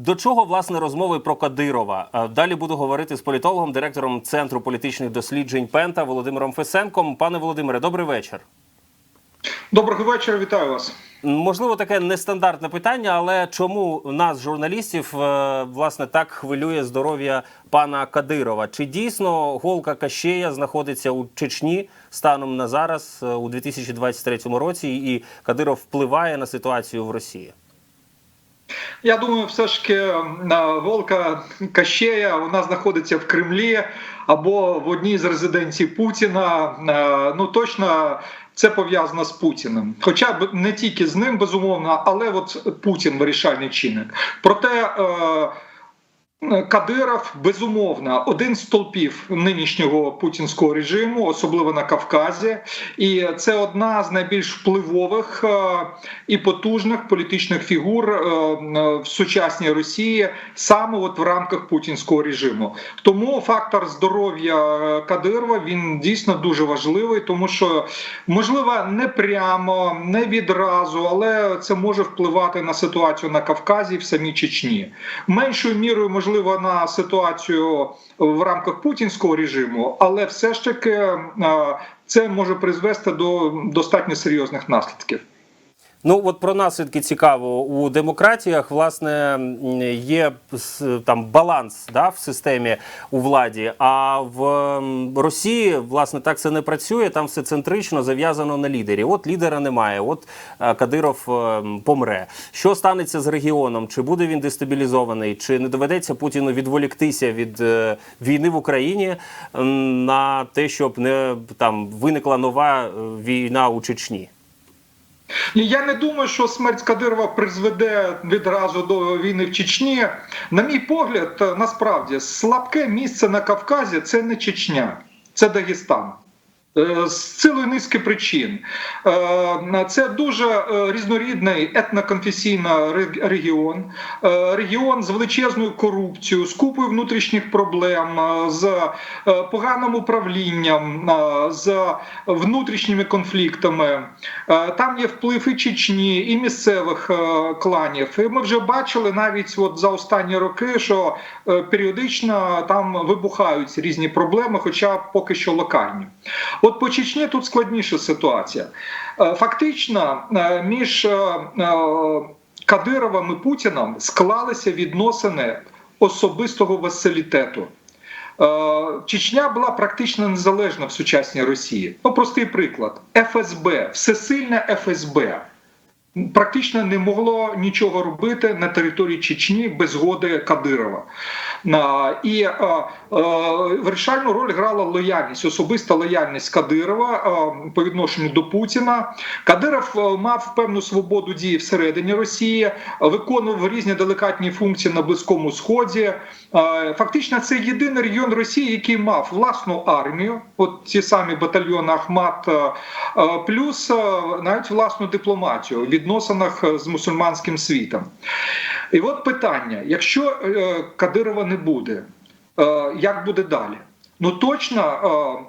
До чого власне розмови про Кадирова? Е, Далі буду говорити з політологом, директором Центру політичних досліджень Пента Володимиром Фесенком. Пане Володимире, добрий вечір. Доброго вечора, вітаю вас. Можливо, таке нестандартне питання, але чому нас, журналістів, е, власне так хвилює здоров'я пана Кадирова? Чи дійсно голка Кащея знаходиться у Чечні станом на зараз е, у 2023 році, і Кадиров впливає на ситуацію в Росії? Я думаю, все ж таки Волка Кащея вона знаходиться в Кремлі або в одній з резиденцій Путіна. Е, Ну точно це пов'язано з Путіним. Хоча б не тільки з ним, безумовно, але от Путін вирішальний чинник. Проте. Кадиров безумовно один з столпів нинішнього путінського режиму, особливо на Кавказі, і це одна з найбільш впливових е, і потужних політичних фігур е, в сучасній Росії саме от в рамках путінського режиму. Тому фактор здоров'я Кадирова він дійсно дуже важливий, тому що можливо не прямо, не відразу, але це може впливати на ситуацію на Кавказі в самій Чечні. Меншою мірою можливо на ситуацію в рамках путінського режиму, але все ж таки е, це може призвести до достатньо серйозних наслідків. Ну от про наслідки цікаво у демократіях. Власне є там баланс да, в системі у владі. А в Росії власне так це не працює. Там все центрично зав'язано на лідері. От лідера немає. От е, Кадиров е, помре. Що станеться з регіоном? Чи буде він дестабілізований? Чи не доведеться Путіну відволіктися від е, війни в Україні на те, щоб не там виникла нова війна у Чечні? Я не думаю, що смерть Кадирова призведе відразу до війни в Чечні. На мій погляд, насправді слабке місце на Кавказі це не Чечня, це Дагестан. Е, З цілої низки причин Е, це дуже е, різнорідний етноконфесійний регіон, регіон з величезною корупцією, з купою внутрішніх проблем, з поганим управлінням, з внутрішніми конфліктами. Там є вплив і Чечні, і місцевих кланів. І ми вже бачили навіть от за останні роки, що періодично там вибухають різні проблеми, хоча поки що локальні. От по Чечні тут складніша ситуація. Е, Фактично, е, між е, Кадировим і Путіном склалися відносини особистого василітету. Чечня була практично незалежна в сучасній Росії. Ну, простий приклад: ФСБ, всесильне ФСБ. Практично не могло нічого робити на території Чечні без згоди Кадирова. І е, е, вирішальну роль грала лояльність, особиста лояльність Кадирова е, по відношенню до Путіна. Кадиров мав певну свободу дії всередині Росії, виконував різні делікатні функції на Близькому Сході. Фактично, це єдиний регіон Росії, який мав власну армію, от ті самі батальйони Ахмат, плюс навіть власну дипломатію в відносинах з мусульманським світом. І от питання: якщо е, Кадирова не буде, е, як буде далі? Ну точно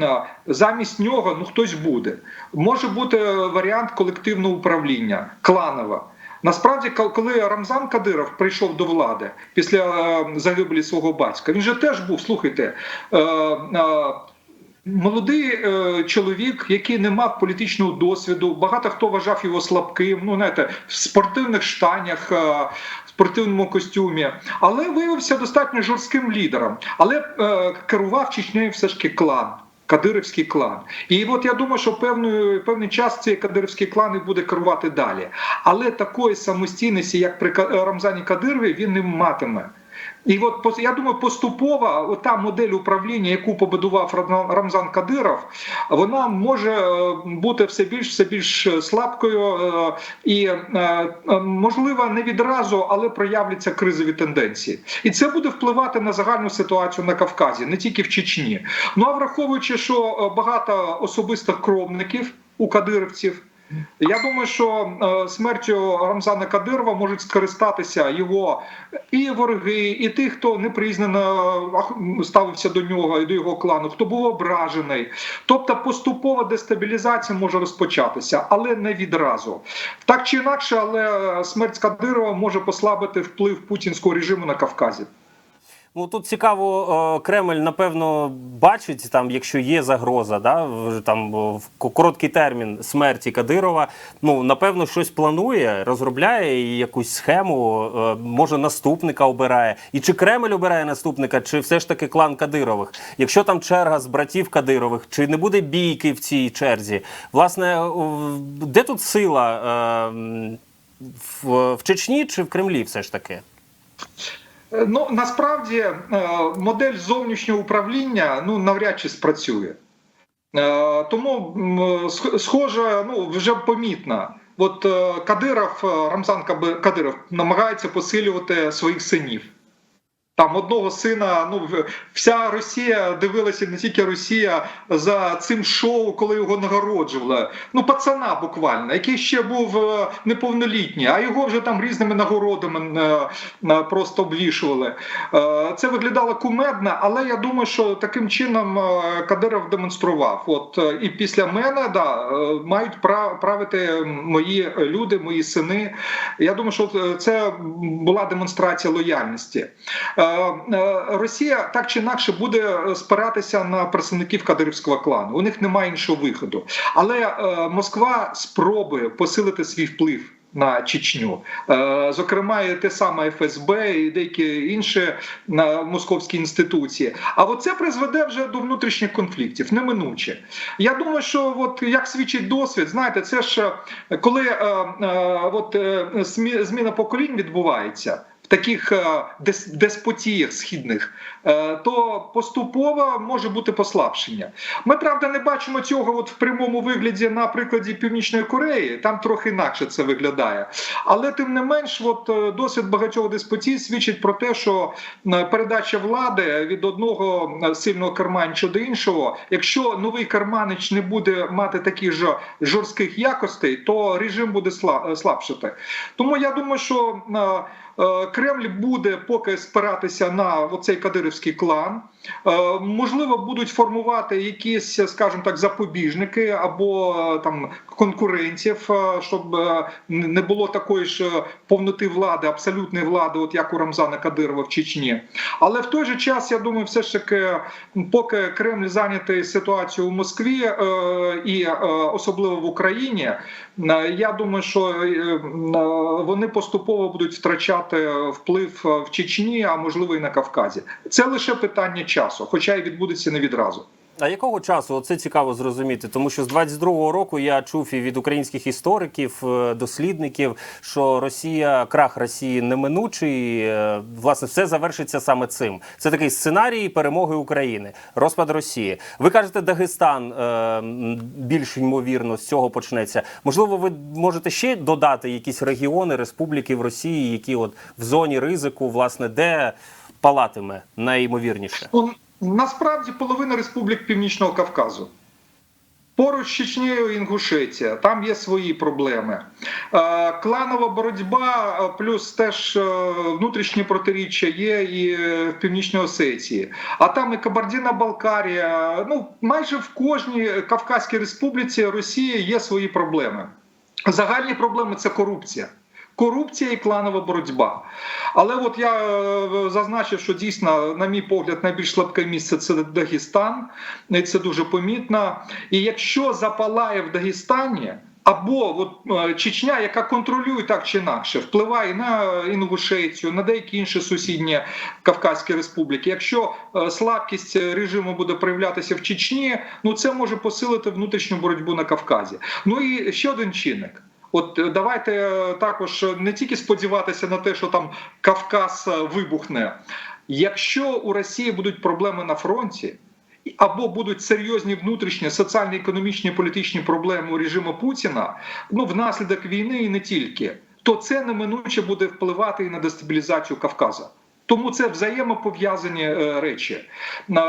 е, замість нього ну хтось буде. Може бути варіант колективного управління, кланове. Насправді, коли Рамзан Кадиров прийшов до влади після загибелі свого батька, він же теж був, слухайте. Молодий е, чоловік, який не мав політичного досвіду, багато хто вважав його слабким. Ну знаєте, в спортивних штанях, е, в спортивному костюмі, але виявився достатньо жорстким лідером. Але е, керував Чечнею все ж таки клан. Кадирівський клан, і от я думаю, що певний, певний час цей кадирівський клан і буде керувати далі. Але такої самостійності, як при Рамзані Кадирові, він не матиме. І от я думаю, поступово та модель управління, яку побудував Рамзан- Кадиров, вона може е, бути все більш все більш слабкою е, і е, можливо не відразу, але проявляться кризові тенденції. І це буде впливати на загальну ситуацію на Кавказі, не тільки в Чечні. Ну а враховуючи, що багато особистих кровників у кадирівців. Я думаю, що е, смертю Рамзана Кадирова можуть скористатися його і вороги, і ті, хто неприязненно ах- ставився до нього і до його клану, хто був ображений. Тобто поступова дестабілізація може розпочатися, але не відразу. Так чи інакше, але е, смерть Кадирова може послабити вплив путінського режиму на Кавказі. Ну тут цікаво, е, Кремль напевно бачить там, якщо є загроза, да там в короткий термін смерті Кадирова. Ну напевно, щось планує, розробляє якусь схему, е, може наступника обирає. І чи Кремль обирає наступника, чи все ж таки клан Кадирових? Якщо там черга з братів Кадирових, чи не буде бійки в цій черзі? Власне, де тут сила е, в Чечні чи в Кремлі, все ж таки? Е, Ну насправді е, модель зовнішнього управління ну навряд чи спрацює. Е, Тому схоже, ну вже помітно. От Кадиров, Рамзан Кадиров намагається посилювати своїх синів. Там одного сина, ну вся Росія дивилася не тільки Росія за цим шоу, коли його нагороджували. Ну, пацана буквально, який ще був е, неповнолітній, а його вже там різними нагородами е, е, просто обвішували. Це виглядало кумедно, але я думаю, що таким чином Кадиров демонстрував. От і після мене да, мають правити мої люди, мої сини. Я думаю, що це була демонстрація лояльності. Е, е, Росія так чи інакше буде спиратися на представників кадирівського клану. У них немає іншого виходу. Але е, Москва спробує посилити свій вплив. На Чечню, Е, зокрема, і те саме ФСБ і деякі інші е, московські інституції. А от це призведе вже до внутрішніх конфліктів, неминуче. Я думаю, що от як свідчить досвід, знаєте, це ж е, коли е, е, от, е, зміна поколінь відбувається таких е, деспотіях східних, е, то поступово може бути послабшення. Ми правда не бачимо цього от в прямому вигляді на прикладі Північної Кореї. Там трохи інакше це виглядає. Але тим не менш, от е, досвід багатьох деспотій свідчить про те, що передача влади від одного сильного керманича до іншого, якщо новий керманич не буде мати таких же жорстких якостей, то режим буде сла- слабшати. Тому я думаю, що Кремль буде поки спиратися на оцей кадирівський клан. Е, Можливо, будуть формувати якісь, скажімо так, запобіжники або е, там конкурентів, е, щоб не було такої ж повноти влади, абсолютної влади, от як у Рамзана Кадирова в Чечні. Але в той же час я думаю, все ж таки, поки Кремль зайнятий ситуацією у Москві і особливо в Україні, я думаю, що вони поступово будуть втрачати вплив в Чечні, а можливо і на Кавказі. Це лише питання часу, хоча й відбудеться не відразу. А якого часу? Оце цікаво зрозуміти, тому що з 22-го року я чув і від українських істориків, е, дослідників, що Росія, крах Росії неминучий. е, Власне, все завершиться саме цим. Це такий сценарій перемоги України, розпад Росії. Ви кажете, Дагестан е, більш ймовірно з цього почнеться. Можливо, ви можете ще додати якісь регіони, республіки в Росії, які от в зоні ризику, власне, де палатиме найімовірніше. Ну, насправді половина республік Північного Кавказу. Поруч з Чечнею Інгушетія, там є свої проблеми. Е, Кланова боротьба, е, плюс теж е, внутрішні протиріччя є і в Північній Осетії. А там і Кабардіна-Балкарія. Ну, майже в кожній Кавказькій республіці Росії є свої проблеми. Загальні проблеми це корупція. Корупція і кланова боротьба. Але от я е, зазначив, що дійсно, на мій погляд, найбільш слабке місце це Дагестан, і це дуже помітно. І якщо запалає в Дагестані, або от е, Чечня, яка контролює так чи інакше, впливає на Інгушетію, на деякі інші сусідні Кавказькі республіки. Якщо е, слабкість режиму буде проявлятися в Чечні, ну це може посилити внутрішню боротьбу на Кавказі. Ну і ще один чинник. От е, давайте е, також не тільки сподіватися на те, що там Кавказ е, вибухне. Якщо у Росії будуть проблеми на фронті, або будуть серйозні внутрішні соціальні, економічні, політичні проблеми у режиму Путіна, ну внаслідок війни і не тільки, то це неминуче буде впливати і на дестабілізацію Кавказа. Тому це взаємопов'язані е, речі.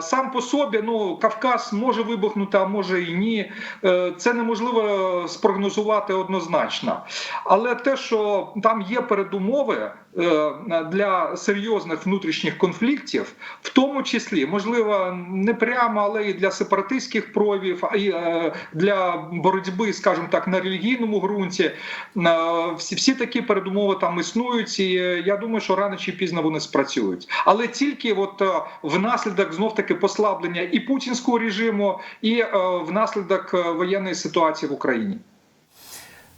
Сам по собі, ну Кавказ може вибухнути, а може і ні. Е, Це неможливо спрогнозувати однозначно. Але те, що там є передумови е, для серйозних внутрішніх конфліктів, в тому числі, можливо, не прямо, але і для сепаратистських проявів, а й е, для боротьби, скажімо так, на релігійному ґрунті. Е, Всі, всі такі передумови там існують, і е, я думаю, що рано чи пізно вони спрацюють. Але тільки от е, внаслідок знов таки послаблення і путінського режиму, і е, внаслідок е, воєнної ситуації в Україні.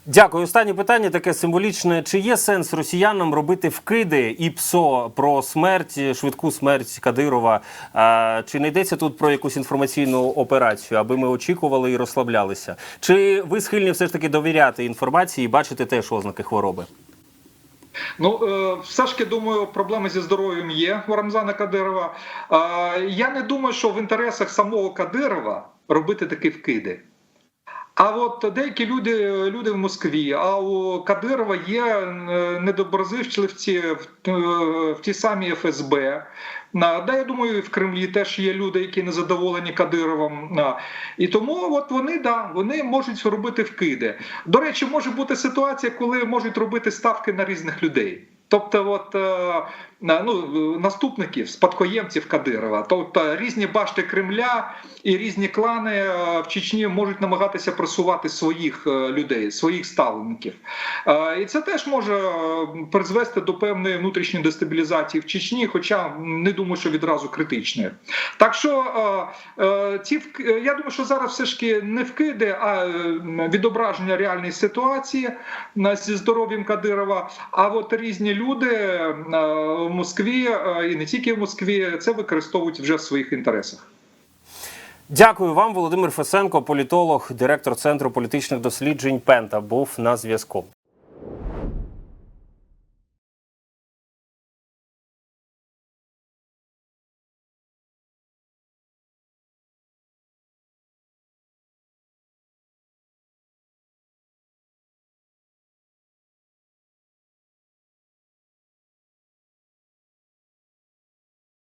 Дякую. Останнє питання таке символічне. Чи є сенс росіянам робити вкиди і ПСО про смерть, швидку смерть Кадирова? А, чи не йдеться тут про якусь інформаційну операцію, аби ми очікували і розслаблялися? Чи ви схильні все ж таки довіряти інформації і бачити теж ознаки хвороби? Ну все ж таки думаю, проблеми зі здоров'ям є у Рамзана Кадирова. Я не думаю, що в інтересах самого Кадирова робити такі вкиди. А от деякі люди, люди в Москві, а у Кадирова є е, недоброзичливці в, е, в тій самій ФСБ. Да, я думаю, і в Кремлі теж є люди, які не задоволені Кадировим. І тому от вони да, вони можуть робити вкиди. До речі, може бути ситуація, коли можуть робити ставки на різних людей. Тобто, от е, ну, наступників, спадкоємців Кадирова, тобто різні башти Кремля і різні клани е, в Чечні можуть намагатися просувати своїх е, людей, своїх ставленників. Е, І це теж може призвести до певної внутрішньої дестабілізації в Чечні, хоча не думаю, що відразу критичної. Так що ці я думаю, що зараз все ж таки не вкиди, а відображення реальної ситуації зі здоров'ям Кадирова. А от різні люди Москві е, і не тільки в Москві це використовують вже в своїх інтересах. Дякую вам, Володимир Фесенко, політолог, директор Центру політичних досліджень Пента, був на зв'язку.